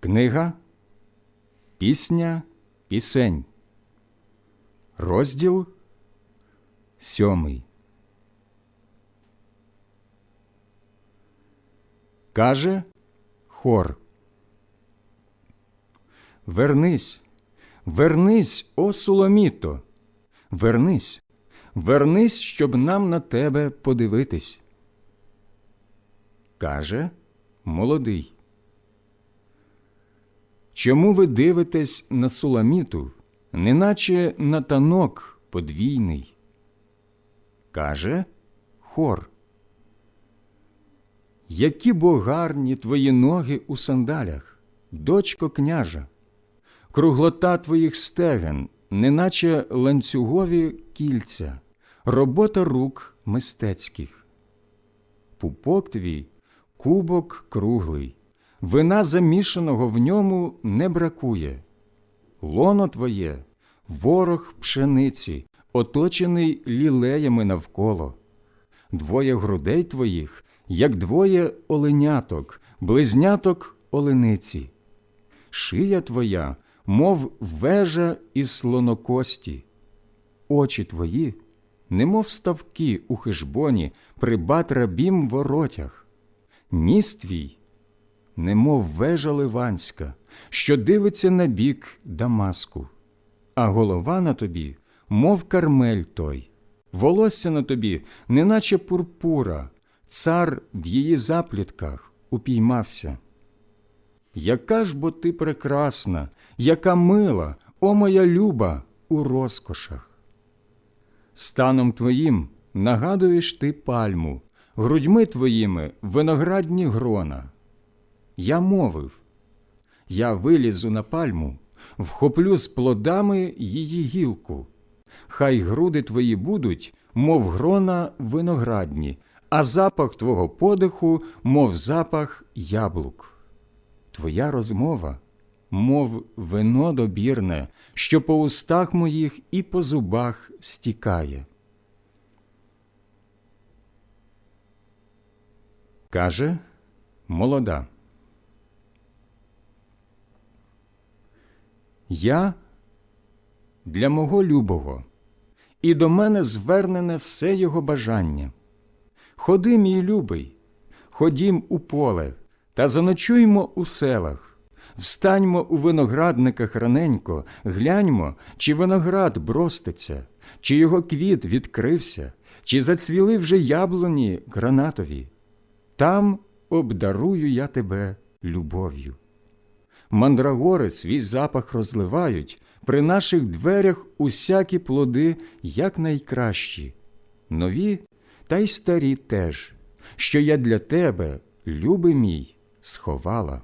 Книга Пісня Пісень. Розділ сьомий. Каже хор. Вернись, вернись, о Суламіто, вернись, вернись, щоб нам на тебе подивитись. Каже молодий. Чому ви дивитесь на суламіту, неначе на танок подвійний? Каже хор. Які бо гарні твої ноги у сандалях, дочко княжа, круглота твоїх стеген, неначе ланцюгові кільця, робота рук мистецьких. Пупок твій кубок круглий, вина замішаного в ньому не бракує. Лоно твоє ворог пшениці, оточений лілеями навколо. Двоє грудей твоїх, як двоє оленяток, близняток олениці. Шия твоя, мов вежа із слонокості, очі твої, немов ставки у хижбоні при батрабім воротях, ніс твій, немов вежа ливанська, що дивиться на бік Дамаску, а голова на тобі, мов кармель той, волосся на тобі, неначе пурпура, цар в її заплітках упіймався. Яка ж бо ти прекрасна, яка мила, о моя люба, у розкошах. Станом твоїм нагадуєш ти пальму, грудьми твоїми виноградні грона. Я мовив я вилізу на пальму, вхоплю з плодами її гілку. Хай груди твої будуть, мов грона виноградні, а запах твого подиху, мов запах яблук. Твоя розмова, мов вино добірне, що по устах моїх і по зубах стікає. Каже молода. Я для мого любого, і до мене звернене все його бажання. Ходи, мій любий, ходім у поле та заночуймо у селах, встаньмо у виноградниках раненько, гляньмо, чи виноград броститься, чи його квіт відкрився, чи зацвіли вже яблуні гранатові. Там обдарую я тебе любов'ю. Мандрагори свій запах розливають, при наших дверях усякі плоди якнайкращі, нові та й старі теж, що я для тебе, любий мій, сховала.